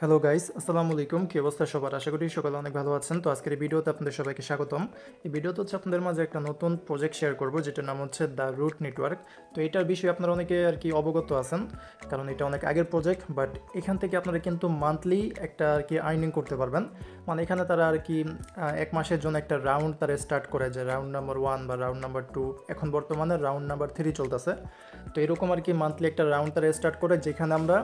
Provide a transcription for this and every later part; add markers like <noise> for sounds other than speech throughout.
Hello guys আসসালামু আলাইকুম কি অবস্থা সবার? আশা করি সকালে অনেক ভালো আছেন। তো আজকের এই ভিডিওতে আপনাদের সবাইকে স্বাগতম। এই ভিডিওতে হচ্ছে আপনাদের মাঝে একটা নতুন প্রজেক্ট শেয়ার করব, যেটার নাম হচ্ছে দ্য রুট নেটওয়ার্ক তো এটার বিষয়ে আপনারা অনেকে আর কি অবগত আছেন, কারণ এটা অনেক আগের প্রজেক্ট বাট এখান থেকে আপনারা কিন্তু মান্থলি একটা আর কি আর্নিং করতে পারবেন। মানে এখানে তারা আর কি এক মাসের জন্য একটা রাউন্ড তারা স্টার্ট করে, যে রাউন্ড নাম্বার ওয়ান বা রাউন্ড নাম্বার টু এখন বর্তমানে রাউন্ড নাম্বার থ্রি চলতেছে। তো এরকম আর কি মান্থলি একটা রাউন্ড তারা স্টার্ট করে, যেখানে আমরা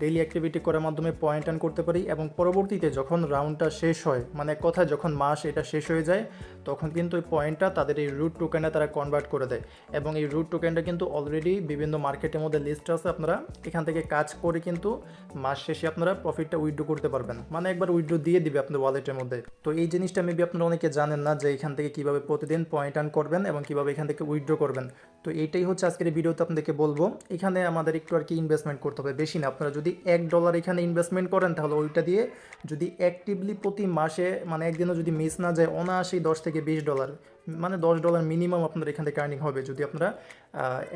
ডেইলি অ্যাক্টিভিটি করার মাধ্যমে পয়েন্ট আর্ন করতে পারি এবং পরবর্তীতে যখন রাউন্ডটা শেষ হয় মানে কথায় যখন মাস এটা শেষ হয়ে যায়, তখন কিন্তু ওই পয়েন্টটা তাদের এই রুট টোকেনে তারা কনভার্ট করে দেয়। এবং এই রুট টোকেনটা কিন্তু অলরেডি বিভিন্ন মার্কেটের মধ্যে লিস্ট আছে, আপনারা এখান থেকে কাজ করে কিন্তু মাস শেষে আপনারা প্রফিটটা উইথড্র করতে পারবেন। মানে একবার উইথড্র দিয়ে দিবে আপনার ওয়ালেটের মধ্যে। তো এই জিনিসটা মেবি আপনারা অনেকে জানেন না যে এখান থেকে কীভাবে প্রতিদিন পয়েন্ট আর্ন করবেন এবং কীভাবে এখান থেকে উইথড্র করবেন। তো এইটাই হচ্ছে আজকের ভিডিওতে আপনাদেরকে বলব, এখানে আমাদের একটু আর কি ইনভেস্টমেন্ট করতে হবে। বেশি না, আপনারা যদি এক ডলার এখানে ইনভেস্টমেন্ট করেন, তাহলে ওইটা দিয়ে যদি অ্যাক্টিভলি প্রতি মাসে মানে একদিনও যদি মিস না যায় অনায়াসেই দশ থেকে বিশ ডলার মানে দশ ডলার মিনিমাম আপনার এখান থেকে আর্নিং হবে যদি আপনারা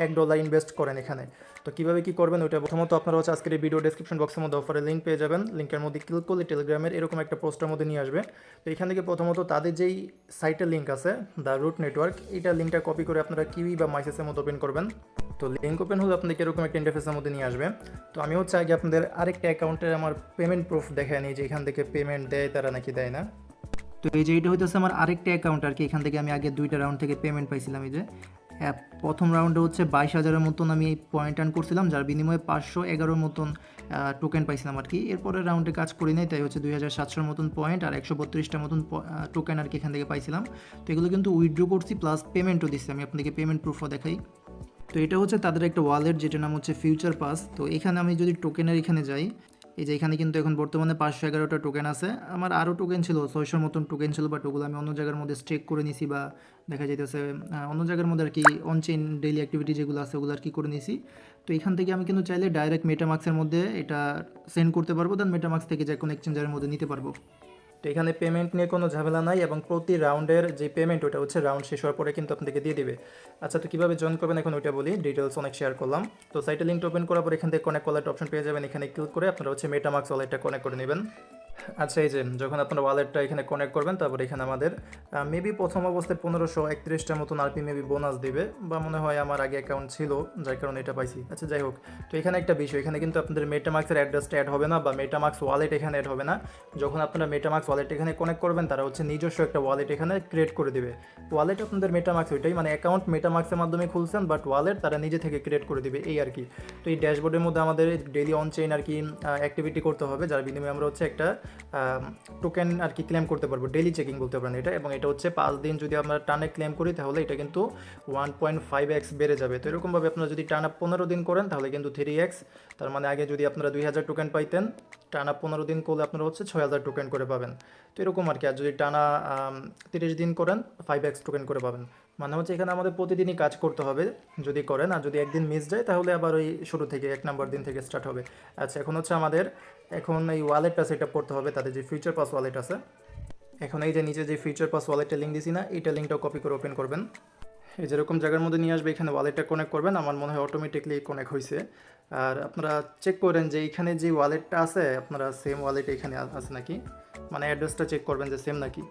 এক ডলার ইনভেস্ট করেন এখানে। তো কীভাবে কী করবেন ওইটা প্রথমত আপনারা হচ্ছে আজকের ভিডিও ডেসক্রিপশন বক্সের মধ্যে অফারের লিঙ্ক পেয়ে যাবেন। লিঙ্কের মধ্যে ক্লিক করলে টেলিগ্রামের এরকম একটা পোস্টের মধ্যে নিয়ে আসবে। তো এখান থেকে প্রথমত তাদের যেই সাইটের লিঙ্ক আছে দ্য রুট নেটওয়ার্ক এটা লিঙ্কটা কপি করে আপনারা কিউই বা মাইসেসের মধ্যে ওপেন করবেন। তো লিঙ্ক ওপেন হলে আপনাদেরকে এরকম একটা ইন্টারফেসের মধ্যে নিয়ে আসবে। তো আমি হচ্ছে আগে আপনাদের আরেকটা অ্যাকাউন্টের আমার পেমেন্ট প্রুফ দেখায় নিই, যে এখান থেকে পেমেন্ট দেয়, তারা নাকি দেয় না। তো এই যে এটা হইতেছে আমার আরেকটা অ্যাকাউন্ট আর কি, এখান থেকে আমি আগে দুইটা রাউন্ড থেকে পেমেন্ট পাইছিলাম এই যে। অ্যাপ প্রথম রাউন্ডে হচ্ছে বাইশ হাজারের মতন আমি পয়েন্ট আর্ন করছিলাম, যার বিনিময়ে পাঁচশো এগারোর মতন টোকেন পাইছিলাম আর কি। এরপরের রাউন্ডে কাজ করি নাই, তাই হচ্ছে দুই হাজার সাতশোর মতন পয়েন্ট আর একশো বত্রিশটার মতন টোকেন আর কি এখান থেকে পাইছিলাম। তো এগুলো কিন্তু উইথড্র করছি প্লাস পেমেন্টও দিচ্ছি, আমি আপনাদেরকে পেমেন্ট প্রুফও দেখাই। তো এটা হচ্ছে তাদের একটা ওয়ালেট যেটার নাম হচ্ছে ফিউচার পাস তো এখানে আমি যদি টোকেনের এখানে যাই, এই যে এখানে কিন্তু এখন বর্তমানে পাঁচশো এগারোটা টোকেন আছে। আমার আরও টোকেন ছিল, ছয়শোর মতন টোকেন ছিল বাট ওগুলো আমি অন্য জায়গার মধ্যে স্টেক করে নিছি বা দেখা যাইতেছে অন্য জায়গার মধ্যে আর কি অনচেইন ডেইলি অ্যাক্টিভিটি যেগুলো আছে, ওগুলো আর কি করে নিছি। তো এখান থেকে আমি কিন্তু চাইলে ডাইরেক্ট মেটামাক্সের মধ্যে এটা সেন্ড করতে পারব দেন মেটামাক্স থেকে যে কোনো এক্সচেঞ্জারের মধ্যে নিতে পারব। তো এখানে পেমেন্ট নিয়ে কোনো ঝামেলা নাই এবং প্রতি রাউন্ডের যে পেমেন্ট ওটা হচ্ছে রাউন্ড শেষ হওয়ার পরে কিন্তু আপনাদেরকে দিয়ে দিবে। আচ্ছা তো কীভাবে জয়েন করবেন এখন ওইটা বলি ডিটেলস অনেক শেয়ার করলাম। তো সাইটে লিঙ্ক ওপেন করার পর এখান থেকে কনেক্ট ওয়ালেট অপশন পেয়ে যাবেন। এখানে ক্লিক করে আপনারা হচ্ছে মেটামাক্স ওয়ালেটটা কনেক্ট করে নেবেন। আচ্ছা এই যে যখন আপনারা ওয়ালেটটা এখানে কানেক্ট করবেন, তারপর এখানে আমাদের মেবি প্রথম অবস্থায় পনেরোশো একত্রিশটার মতন আরপি মেবি বোনাস দিবে, বা মনে হয় আমার আগে অ্যাকাউন্ট ছিল, যার কারণে এটা পাইছি। আচ্ছা যাই হোক। তো এখানে একটা বিষয়, এখানে কিন্তু আপনাদের মেটামাক্সের অ্যাড্রেসটা অ্যাড হবে না, বা মেটামাক্স ওয়ালেট এখানে অ্যাড হবে না। যখন আপনারা মেটামাক্স ওয়ালেট এখানে কানেক্ট করবেন, তারা হচ্ছে নিজস্ব একটা ওয়ালেট এখানে ক্রিয়েট করে দেবে। ওয়ালেট আপনাদের মেটামাক্স ওইটাই মানে অ্যাকাউন্ট মেটামাক্সের মাধ্যমে খুলছেন বাট ওয়ালেট তারা নিজে থেকে ক্রিয়েট করে দিবে, এই আর কি। তো এই ড্যাশবোর্ডের মধ্যে আমাদের ডেলি অন চেইন আর কি অ্যাক্টিভিটি করতে হবে, যার বিনিময়ে আমরা হচ্ছে একটা টোকেন আর কি ক্লেম করতে পারব ডেলি চেকিং বলতে পারেন এটা, এবং এটা হচ্ছে পাঁচ দিন যদি আমরা টানে ক্লেম করি, তাহলে এটা কিন্তু ওয়ান পয়েন্ট ফাইভ এক্স বেড়ে যাবে। তো এরকমভাবে আপনারা যদি টানা পনেরো দিন করেন, তাহলে কিন্তু থ্রি এক্স তার মানে আগে যদি আপনারা দুই হাজার টোকেন পাইতেন, টানা পনেরো দিন করলে আপনারা হচ্ছে ছয় হাজার টোকেন করে পাবেন। তো এরকম আর কি, আর যদি টানা তিরিশ দিন করেন ফাইভ এক্স টোকেন করে পাবেন। মানে হচ্ছে এখানে আমাদের প্রতিদিনই কাজ করতে হবে, যদি করেন, আর যদি একদিন মিস যায়, তাহলে আবার ওই শুরু থেকে, এক নম্বর দিন থেকে স্টার্ট হবে। আচ্ছা এখন হচ্ছে আমাদের এখন এই ওয়ালেটটা সেট আপ করতে হবে তাদের যে ফিউচার পাস ওয়ালেট আছে। এখন এই যে নিচে যে ফিউচার পাস ওয়ালেটটা লিঙ্ক দিছি না এইটা লিঙ্কটাও কপি করে ওপেন করবেন। এই যেরকম জায়গার মধ্যে নিয়ে আসবে, এখানে ওয়ালেটটা কানেক্ট করবেন, আমার মনে হয় অটোমেটিকলি কানেক্ট হয়েছে আর আপনারা চেক করেন যে এখানে যে ওয়ালেটটা আছে, আপনারা সেম ওয়ালেট এখানে আছে নাকি? মানে অ্যাড্রেসটা চেক করবেন যে সেম নাকি?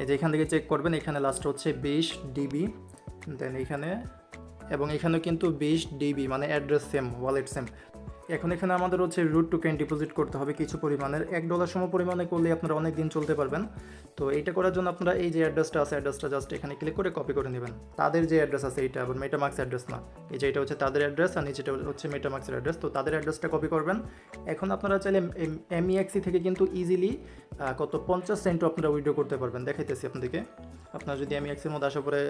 এই যে এখান থেকে চেক করবেন, এখানে লাস্ট হচ্ছে বিশ ডিবি দেন এখানে, এবং এখানেও কিন্তু বিশ ডিবি মানে অ্যাড্রেস সেম ওয়ালেট সেম এখন এখানে আমাদের হচ্ছে রুট টোকেন ডিপোজিট করতে হবে কিছু পরিমাণের। এক ডলার সম পরিমাণে করলে আপনারা অনেক দিন চলতে পারবেন। তো এইটা করার জন্য আপনারা এই যে অ্যাড্রেসটা আছে অ্যাড্রেসটা জাস্ট এখানে ক্লিক করে কপি করে নেবেন। তাদের যে অ্যাড্রেস আছে এটা আবার মেটামাক্স অ্যাড্রেস না। এই যে এটা হচ্ছে তাদের অ্যাড্রেস আর নিচেটা হচ্ছে মেটামাক্সের অ্যাড্রেস তো তাদের অ্যাড্রেসটা কপি করবেন। এখন আপনারা চাইলে এম এমইএক্সি থেকে কিন্তু ইজিলি কত পঞ্চাশ সেন্টও আপনারা উইড্রো করতে পারবেন। দেখাইতেছি আপনাদেরকে। আপনারা যদি এমইএক্সের মধ্যে আসার পরে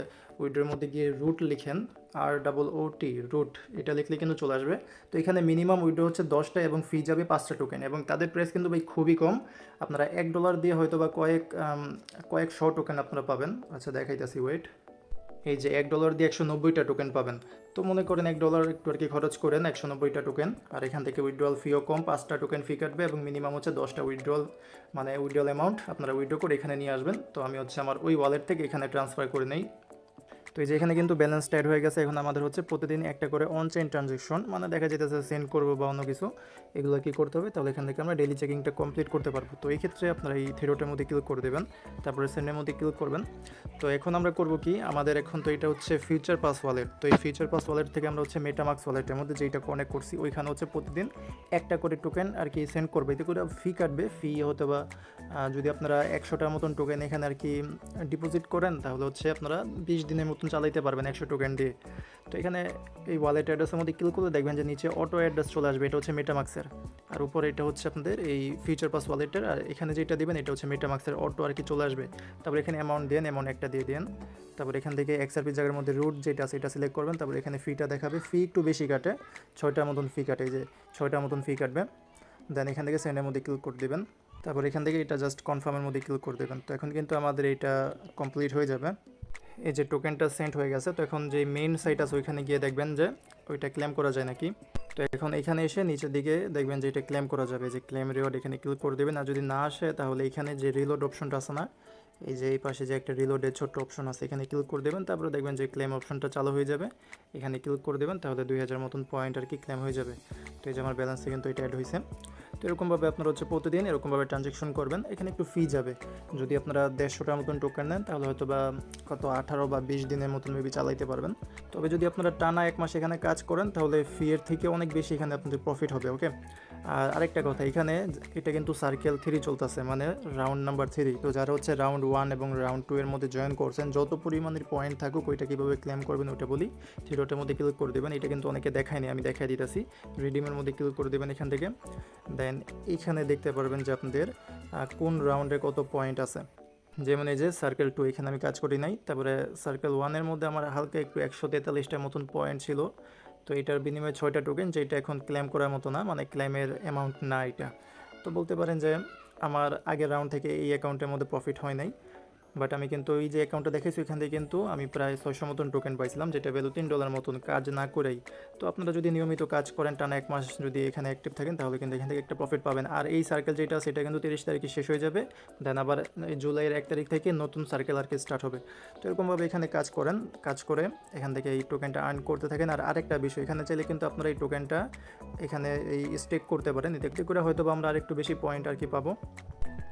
উইড্রোর মধ্যে গিয়ে রুট লিখেন আর ডাবল ও টি রুট এটা লিখলে কিন্তু চলে আসবে। তো এখানে মিনিমাম উইড্রো হচ্ছে দশটা এবং ফি যাবে পাঁচটা টোকেন এবং তাদের প্রাইস কিন্তু ভাই খুবই কম। আপনারা এক ডলার দিয়ে হয়তো বা কয়েক কয়েক শ টোকেন আপনারা পাবেন। আচ্ছা দেখাইতেছি ওয়েট এই যে এক ডলার দিয়ে একশো নব্বইটা টোকেন পাবেন। তো মনে করেন এক ডলার একটু আর কি খরচ করেন একশো নব্বইটা টোকেন আর এখান থেকে উইথড্রল ফিও কম, পাঁচটা টোকেন ফি কাটবে এবং মিনিমাম হচ্ছে দশটা উইথড্রল মানে উইথড্রল অ্যামাউন্ট আপনারা উইথড্র করে এখানে নিয়ে আসবেন। তো আমি হচ্ছে আমার ওই ওয়ালেট থেকে এখানে ট্রান্সফার করে নেই। তো এই যে এখানে কিন্তু ব্যালেন্স টাইড হয়ে গেছে, এখন আমাদের হচ্ছে প্রতিদিন একটা করে অন চেইন ট্রানজেকশন মানে দেখা যেতেছে সেন্ড করব বা অন্য কিছু, এগুলো কি করতে হবে? তাহলে এখান থেকে আমরা ডেলি চেকিংটা কমপ্লিট করতে পারব। তো এই ক্ষেত্রে আপনারা এই থিরোটার মধ্যে ক্লিক করে দেবেন, তারপরে সেন্ডের মধ্যে ক্লিক করবেন। তো এখন আমরা করব কি, আমাদের এখন তো এটা হচ্ছে ফিউচার পাস ওয়ালেট তো এই ফিউচার পাস ওয়ালেট থেকে আমরা হচ্ছে মেটামাক্স ওয়ালেটের মধ্যে যেটা কানেক্ট করছি, ওইখানে হচ্ছে প্রতিদিন একটা করে টোকেন আর কি সেন্ড করবে। এতে করে ফি কাটবে ফি হতে বা যদি আপনারা একশোটার মতন টোকেন এখানে আর কি ডিপোজিট করেন, তাহলে হচ্ছে আপনারা বিশ দিনের মতন চালাইতে পারবেন একশো টোকেন দিয়ে। তো এখানে এই ওয়ালেট অ্যাড্রেসের মধ্যে ক্লিক করলে দেখবেন যে নিচে অটো অ্যাড্রেস চলে আসবে, এটা হচ্ছে মেটামাক্সের আর উপরে এটা হচ্ছে আপনাদের এই ফিউচার পাস ওয়ালেটের আর এখানে যেটা দিবেন এটা হচ্ছে মেটামাক্সের অটো আর কি চলে আসবে। তারপর এখানে অ্যামাউন্ট দেন অ্যামাউন্ট একটা দিয়ে দেন। তারপর এখান থেকে এক্সআরপি জায়গার মধ্যে রুট যেটা আছে এটা সিলেক্ট করবেন। তারপর এখানে ফিটা দেখাবে। ফি একটু বেশি কাটে, ছয়টার মতন ফি কাটে যে ছয়টার মতন ফি কাটবে। দেন এখান থেকে সেন্ডের মধ্যে ক্লিক করে দেবেন। তারপর এখান থেকে এটা জাস্ট কনফার্মের মধ্যে ক্লিক করে দেবেন। তো এখন কিন্তু আমাদের এটা কমপ্লিট হয়ে যাবে। এই যে টোকেনটা সেন্ড হয়ে গেছে, তো এখন যে মেইন সাইট আছে ওইখানে গিয়ে দেখবেন যে ওইটা ক্লেম করা যায় নাকি। তো এখন এখানে এসে নিচের দিকে দেখবেন যে এটা ক্লেম করা যাবে, যে ক্লেম রিওয়ার্ড এখানে ক্লিক করে দেবেন। আর যদি না আসে, তাহলে এখানে যে রিলোড অপশনটা আছে না, এই যে এই পাশে যে একটা রিলোডের ছোট্ট অপশন আছে, এখানে ক্লিক করে দেবেন। তারপরে দেখবেন যে ক্লেম অপশনটা চালু হয়ে যাবে। এখানে ক্লিক করে দেবেন, তাহলে দুই হাজার মতন পয়েন্ট আর কি ক্লেম হয়ে যাবে। তো এই যে আমার ব্যালেন্সে কিন্তু এটা অ্যাড হয়েছে এরকমভাবে আপনারা হচ্ছে প্রতিদিন এরকমভাবে ট্রানজ্যাকশন করবেন। এখানে একটু ফি যাবে। যদি আপনারা দেড়শোটার মতন টোকেন নেন, তাহলে হয়তো বা কত, আঠারো বা বিশ দিনের মতন মেবি চালাইতে পারবেন। তবে যদি আপনারা টানা এক মাস এখানে কাজ করেন, তাহলে ফি এর থেকে অনেক বেশি এখানে আপনাদের প্রফিট হবে ওকে আর আরেকটা কথা, এখানে এটা কিন্তু সার্কেল থ্রি চলতেছে মানে রাউন্ড নাম্বার থ্রি তো যারা হচ্ছে রাউন্ড ওয়ান এবং রাউন্ড টু এর মধ্যে জয়েন করছেন, যত পরিমাণের পয়েন্ট থাকুক, ওইটা কীভাবে ক্লেম করবেন ওটা বলি। থ্রিডোটার মধ্যে ক্লিক করে দেবেন, এটা কিন্তু অনেকে দেখায়নি আমি দেখাই দিতেছি। রিডিমের মধ্যে ক্লিক করে দেবেন এখান থেকে। দেন এখানে দেখতে পারবেন যে আপনাদের কোন রাউন্ডে কত পয়েন্ট আছে। যেমন এই যে সার্কেল টু এখানে আমি কাজ করি নাই। তারপরে সার্কেল ওয়ানের মধ্যে আমার হালকা একটু একশো তেতাল্লিশটার মতন পয়েন্ট ছিল। তো এটার বিনিময়ে ছয়টা টোকেন যেটা এখন ক্লেম করার মতো না মানে ক্লেমের অ্যামাউন্ট না এটা। তো বলতে পারেন যে আমার আগের রাউন্ড থেকে এই অ্যাকাউন্টের মধ্যে প্রফিট হয় নাই। বাট আমি কিন্তু এই যে অ্যাকাউন্টটা দেখেছি, ওইখান থেকে কিন্তু আমি প্রায় ছয়শো মতন টোকেন পাইছিলাম, যেটা ভ্যালু তিন ডলার মতন কাজ না করেই। তো আপনারা যদি নিয়মিত কাজ করেন, টানা এক মাস যদি এখানে অ্যাক্টিভ থাকেন, তাহলে কিন্তু এখান থেকে একটা প্রফিট পাবেন। আর এই সার্কেল যেটা, সেটা কিন্তু তিরিশ তারিখে শেষ হয়ে যাবে। দেন আবার জুলাইয়ের এক তারিখ থেকে নতুন সার্কেল আর কি স্টার্ট হবে। তো এরকমভাবে এখানে কাজ করেন, কাজ করে এখান থেকে এই টোকেনটা আর্ন করতে থাকেন। আর আরেকটা বিষয়, এখানে চাইলে কিন্তু আপনারা এই টোকেনটা এখানে এই স্টেক করতে পারেন। এতে করে হয়তো আমরা আরেকটু বেশি পয়েন্ট আর কি পাবো।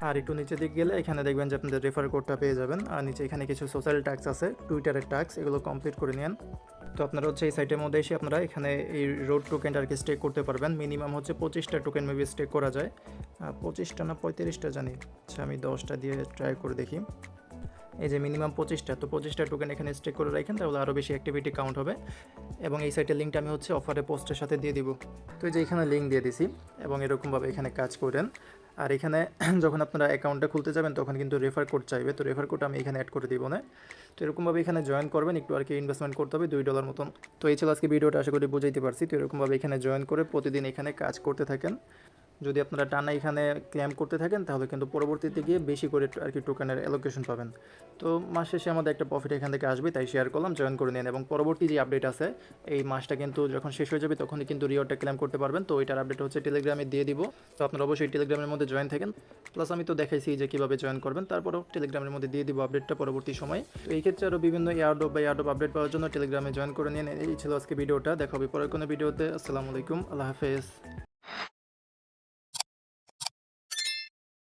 আর একটু নিচে দিকে গেলে এখানে দেখবেন যে আপনাদের রেফার কোডটা পেয়ে যাবেন। আর নিচে এখানে কিছু সোশ্যাল ট্যাক্স আছে টুইটারের ট্যাক্স এগুলো কমপ্লিট করে নেন তো আপনারা হচ্ছে এই সাইটের মধ্যে এসে আপনারা এখানে এই রোড টোকেনটা আর কি স্টেক করতে পারবেন। মিনিমাম হচ্ছে পঁচিশটা টোকেন মেবি স্টেক করা যায়। পঁচিশটা না পঁয়ত্রিশটা জানি। আচ্ছা আমি দশটা দিয়ে ট্রাই করে দেখি। এই যে মিনিমাম পঁচিশটা, তো পঁচিশটা টোকেন এখানে স্টেক করে রাখেন, তাহলে আরও বেশি অ্যাক্টিভিটি কাউন্ট হবে। এবং এই সাইটের লিঙ্কটা আমি হচ্ছে অফারে পোস্টের সাথে দিয়ে দিব। তো এই যে এখানে লিঙ্ক দিয়ে দিছি, এবং এরকমভাবে এখানে কাজ করেন। আর এখানে <clears throat> যখন আপনারা অ্যাকাউন্টটা খুলতে যাবেন, তখন কিন্তু রেফার কোড চাইবে। তো রেফার কোড আমি এখানে অ্যাড করে দিব না। তো এরকমভাবে এখানে জয়েন করবেন, একটু আর কি ইনভেস্টমেন্ট করতে হবে, দুই ডলার মতন। তো এই ছিল আজকে ভিডিওটা, আশা করি বুঝাইতে পারছি। তো এরকমভাবে এখানে জয়েন করে প্রতিদিন এখানে কাজ করতে থাকেন। যদি আপনারা টানা এখানে ক্লেম করতে থাকেন, তাহলে কিন্তু পরবর্তীতে গিয়ে বেশি করে আর কি টোকেনের অ্যালোকেশন পাবেন। তো মাস শেষে আমাদের একটা প্রফিট এখান থেকে আসবে, তাই শেয়ার করলাম জয়েন করে নিন। এবং পরবর্তী যে আপডেট আছে, এই মাসটা কিন্তু যখন শেষ হয়ে যাবে, তখনই কিন্তু রিওয়ার্ডটা ক্লেম করতে পারবেন। তো ওইটার আপডেট হচ্ছে টেলিগ্রামে দিয়ে দিব। তো আপনারা অবশ্যই টেলিগ্রামের মধ্যে জয়েন থাকেন। প্লাস আমি তো দেখাইছি যে কীভাবে জয়েন করবেন, তারপরও টেলিগ্রামের মধ্যে দিয়ে দিব আপডেটটা পরবর্তী সময়। তো এই ক্ষেত্রে আরও বিভিন্ন এয়ারডপ বা এয়ারডপ আপডেট পাওয়ার জন্য টেলিগ্রামে জয়েন করে নিন। এই ছিল আজকে ভিডিওটা। দেখা হবে পরের কোনো ভিডিওতে। আসসালামু আলাইকুম। আল্লাহ হাফেজ।